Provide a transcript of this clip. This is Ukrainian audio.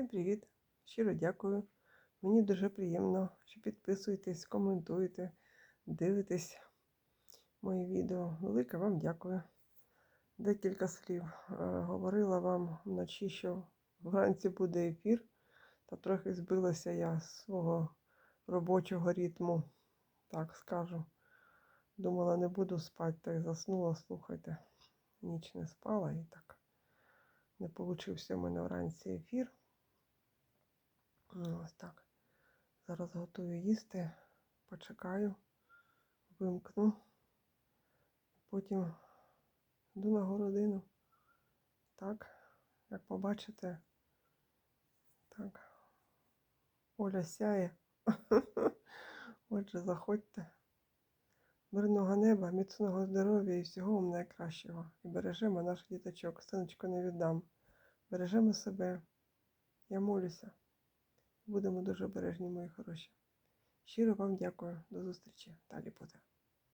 Всім привіт! Щиро дякую. Мені дуже приємно, що підписуєтесь, коментуєте, дивитесь мої відео. Велике вам дякую. Декілька слів. Е, Говорила вам вночі, що вранці буде ефір, та трохи збилася я з свого робочого ритму, так скажу. Думала, не буду спати, та й заснула, слухайте. Ніч не спала і так. Не получився в мене вранці ефір. Ну, Ось так. Зараз готую їсти, почекаю, вимкну. Потім йду на городину. Так, як побачите, так. Оля сяє. Отже, заходьте. Мирного неба, міцного здоров'я і всього вам найкращого. І бережемо наших діточок. Синочку не віддам. Бережемо себе. Я молюся. Будемо дуже обережні, мої хороші. Щиро вам дякую. До зустрічі. Далі буде.